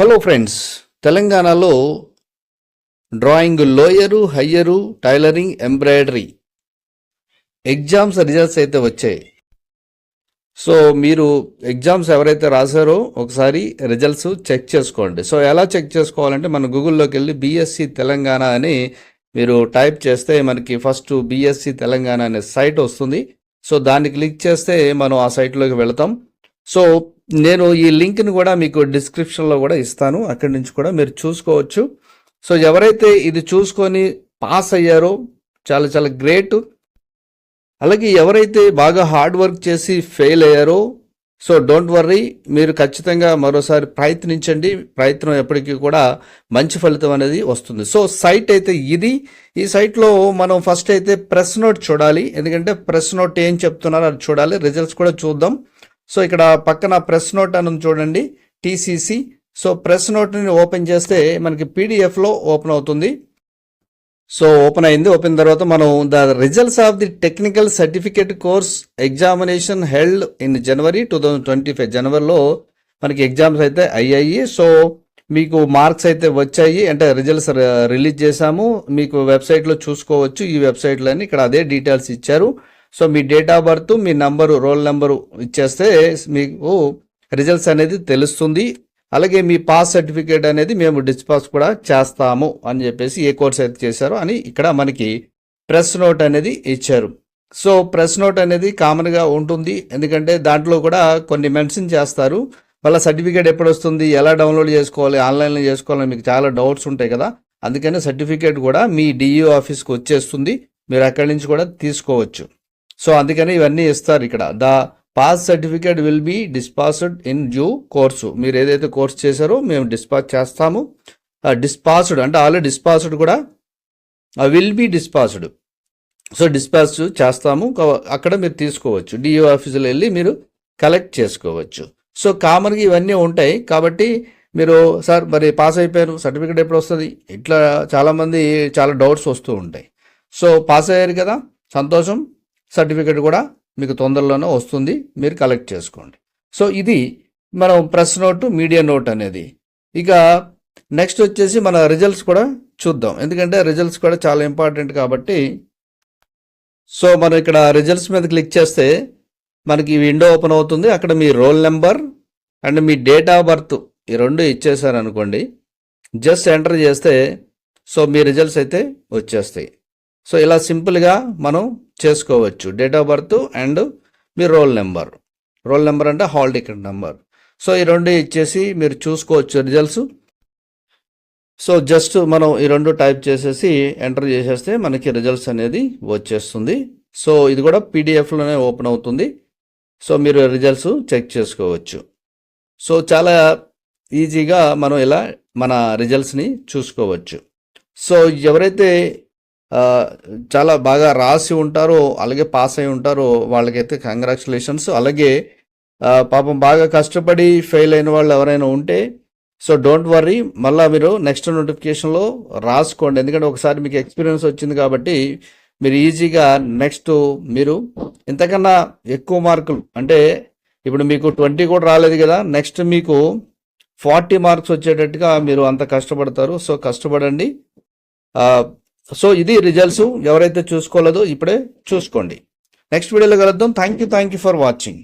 Hello friends తెలంగాణలో drawing lower higher tailoring embroidery exams results అయితే వచ్చాయి. సో మీరు ఎగ్జామ్స్ ఎవరైతే రాశారో ఒకసారి రిజల్ట్స్ చెక్ చేసుకోండి. సో ఎలా చెక్ చేసుకోవాలంటే మన గూగుల్లోకి వెళ్ళి బీఎస్సీ తెలంగాణ అని మీరు టైప్ చేస్తే మనకి ఫస్ట్ బీఎస్సీ తెలంగాణ అనే సైట్ వస్తుంది. సో దాన్ని క్లిక్ చేస్తే మనం ఆ సైట్లోకి వెళతాం. సో నేను ఈ లింక్ని కూడా మీకు డిస్క్రిప్షన్లో కూడా ఇస్తాను. అక్కడి నుంచి కూడా మీరు చూసుకోవచ్చు. సో ఎవరైతే ఇది చూసుకొని పాస్ అయ్యారో చాలా చాలా గ్రేట్. అలాగే ఎవరైతే బాగా హార్డ్ వర్క్ చేసి ఫెయిల్ అయ్యారో సో డోంట్ వర్రీ మీరు ఖచ్చితంగా మరోసారి ప్రయత్నించండి. ప్రయత్నం ఎప్పటికీ కూడా మంచి ఫలితం అనేది వస్తుంది. సో సైట్ అయితే ఇది. ఈ సైట్లో మనం ఫస్ట్ అయితే ప్రెస్ నోట్ చూడాలి. ఎందుకంటే ప్రెస్ నోట్ ఏం చెప్తున్నారో అది చూడాలి. రిజల్ట్స్ కూడా చూద్దాం. సో ఇక్కడ పక్కన ప్రెస్ నోట్ అని చూడండి టీసీసీ సో ప్రెస్ నోట్ని ఓపెన్ చేస్తే మనకి పీడిఎఫ్లో ఓపెన్ అవుతుంది. సో ఓపెన్ అయింది. ఓపెన్ తర్వాత మనం the results of the technical certificate course examination held in January two thousand twenty five జనవరిలో మనకి ఎగ్జామ్స్ అయితే అయ్యాయి. సో మీకు మార్క్స్ అయితే వచ్చాయి. అంటే రిజల్ట్స్ రిలీజ్ చేశాము. మీకు వెబ్సైట్లో చూసుకోవచ్చు. ఈ వెబ్సైట్లోని ఇక్కడ అదే డీటెయిల్స్ ఇచ్చారు. సో మీ డేట్ ఆఫ్ బర్త్ మీ నంబరు రోల్ నెంబరు ఇచ్చేస్తే మీకు రిజల్ట్స్ అనేది తెలుస్తుంది. అలాగే మీ పాస్ సర్టిఫికేట్ అనేది మేము డిస్పాస్ కూడా చేస్తాము అని చెప్పేసి ఏ కోర్స్ అయితే చేశారో అని ఇక్కడ మనకి ప్రెస్ నోట్ అనేది ఇచ్చారు. సో ప్రెస్ నోట్ అనేది కామన్గా ఉంటుంది. ఎందుకంటే దాంట్లో కూడా కొన్ని మెన్షన్ చేస్తారు. వాళ్ళ సర్టిఫికేట్ ఎప్పుడు వస్తుంది ఎలా డౌన్లోడ్ చేసుకోవాలి ఆన్లైన్లో చేసుకోవాలని మీకు చాలా డౌట్స్ ఉంటాయి కదా. అందుకని సర్టిఫికేట్ కూడా మీ డిఈఓ ఆఫీస్కి వచ్చేస్తుంది. మీరు అక్కడి నుంచి కూడా తీసుకోవచ్చు. సో అందుకని ఇవన్నీ ఇస్తారు ఇక్కడ. The pass certificate will be dispatched in due course మీరు ఏదైతే కోర్స్ చేశారో మేము డిస్పాస్ చేస్తాము. Uh, డిస్పాస్డ్ అంటే ఆల్రెడీ డిస్పాస్డ్ కూడా will be dispatched so dispatch చేస్తాము. అక్కడ మీరు తీసుకోవచ్చు. డిఓ ఆఫీసులో వెళ్ళి మీరు కలెక్ట్ చేసుకోవచ్చు. సో కామన్గా ఇవన్నీ ఉంటాయి. కాబట్టి మీరు సార్ మరి పాస్ అయిపోయారు సర్టిఫికేట్ ఎప్పుడు వస్తుంది? ఇట్లా చాలామంది చాలా డౌట్స్ వస్తూ ఉంటాయి. సో పాస్ అయ్యారు కదా? సంతోషం? సర్టిఫికేట్ కూడా మీకు తొందరలోనే వస్తుంది. మీరు కలెక్ట్ చేసుకోండి. సో ఇది మనం ప్రెస్ నోటు మీడియా నోట్ అనేది. ఇక నెక్స్ట్ వచ్చేసి మన రిజల్ట్స్ కూడా చూద్దాం. ఎందుకంటే రిజల్ట్స్ కూడా చాలా ఇంపార్టెంట్ కాబట్టి. సో మనం ఇక్కడ రిజల్ట్స్ మీద క్లిక్ చేస్తే మనకి విండో ఓపెన్ అవుతుంది. అక్కడ మీ రోల్ నెంబర్ అండ్ మీ డేట్ ఆఫ్ బర్త్ ఈ రెండు ఇచ్చేసారనుకోండి. జస్ట్ ఎంటర్ చేస్తే సో మీ రిజల్ట్స్ అయితే వచ్చేస్తాయి. సో ఇలా సింపుల్గా మనం చేసుకోవచ్చు. డేట్ ఆఫ్ బర్త్ అండ్ మీ రోల్ నెంబర్ రోల్ నెంబర్ అంటే హాల్ టికెట్ నెంబర్ సో ఈ రెండు ఇచ్చేసి మీరు చూసుకోవచ్చు రిజల్ట్స్ సో జస్ట్ మనం ఈ రెండు టైప్ చేసేసి ఎంటర్ చేసేస్తే మనకి రిజల్ట్స్ అనేది వచ్చేస్తుంది. సో ఇది కూడా పీడిఎఫ్లోనే ఓపెన్ అవుతుంది. సో మీరు రిజల్ట్స్ చెక్ చేసుకోవచ్చు. సో చాలా ఈజీగా మనం ఇలా మన రిజల్ట్స్ని చూసుకోవచ్చు. సో ఎవరైతే చాలా బాగా రాసి ఉంటారో అలాగే పాస్ అయి ఉంటారో. వాళ్ళకైతే కంగ్రాచులేషన్స్ అలాగే పాపం బాగా కష్టపడి ఫెయిల్ అయిన వాళ్ళు ఎవరైనా ఉంటే సో డోంట్ వర్రీ మళ్ళీ మీరు నెక్స్ట్ నోటిఫికేషన్లో రాసుకోండి. ఎందుకంటే ఒకసారి మీకు ఎక్స్పీరియన్స్ వచ్చింది కాబట్టి మీరు ఈజీగా నెక్స్ట్ మీరు ఇంతకన్నా ఎక్కువ మార్కులు అంటే ఇప్పుడు మీకు ట్వంటీ కూడా రాలేదు కదా నెక్స్ట్ మీకు ఫార్టీ మార్క్స్ వచ్చేటట్టుగా మీరు అంత కష్టపడతారు. సో కష్టపడండి. సో ఇది రిజల్ట్స్ ఎవరైతే చూసుకోలేదో ఇప్పుడే చూసుకోండి. నెక్స్ట్ వీడియోలో కలుద్దాం. Thank you thank you for watching